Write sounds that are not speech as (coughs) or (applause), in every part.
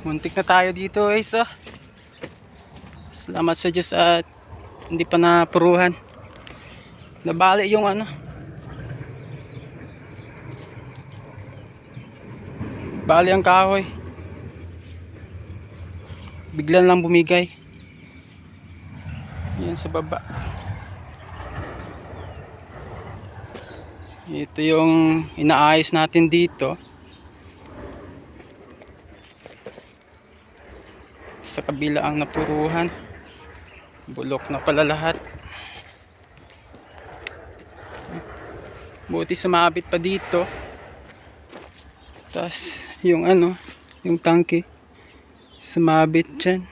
Muntik na tayo dito guys oh. Salamat sa Diyos at hindi pa napuruhan. Nabali yung ano. Bali ang kahoy. Biglan lang bumigay. Yan sa baba. Ito yung inaayos natin dito. Sa kabila ang napuruhan. Bulok na pala lahat. Buti sumabit pa dito. Tapos yung ano, yung tangke sumabit dyan.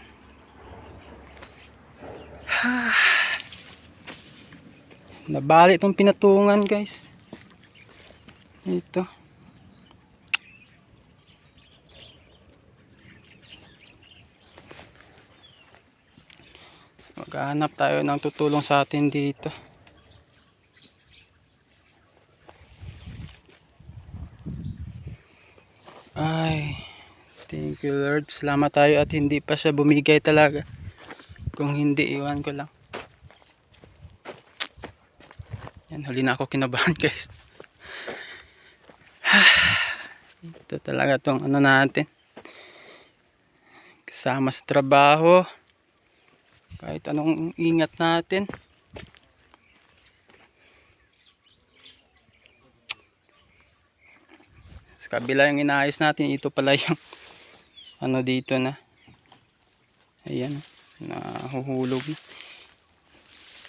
(sighs) Nabali itong pinatungan guys. Ito. So, maghahanap tayo ng tutulong sa atin dito. Ay, thank you Lord. Salamat tayo at hindi pa siya bumigay talaga. Kung hindi, iwan ko lang. Yan, huli na ako kinabahan (laughs) guys. Ito talaga tong ano natin. Kasama sa trabaho. Kahit anong ingat natin. Sa kabila yung inaayos natin, ito pala yung (laughs) ano dito na. Ayan, nahuhulog na.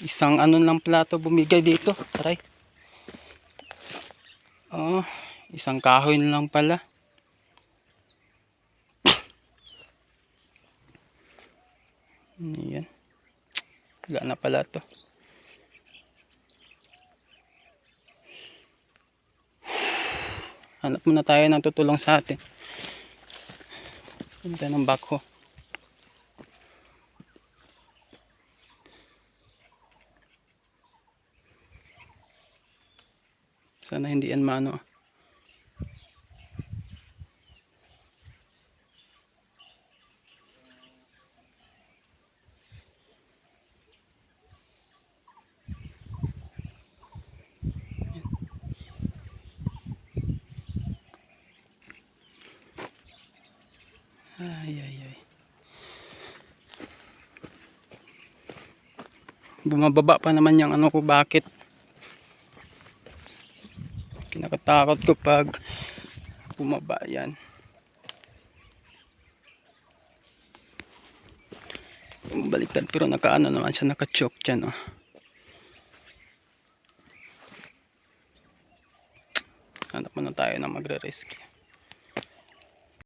Isang ano lang plato bumigay dito. Taray. Oh, isang kahoy lang pala. (coughs) Ayan. Wala na pala to. (sighs) Hanap muna tayo ng tutulong sa atin. Punta ng backhoe. Sana hindi yan maano. Ay, ay, ay. Bumababa pa naman yung ano ko, bakit? Kinakatakot ko pag bumaba yan. Baliktad pero nakaano naman siya, naka-choke dyan oh. Hanap muna tayo na magre-rescue.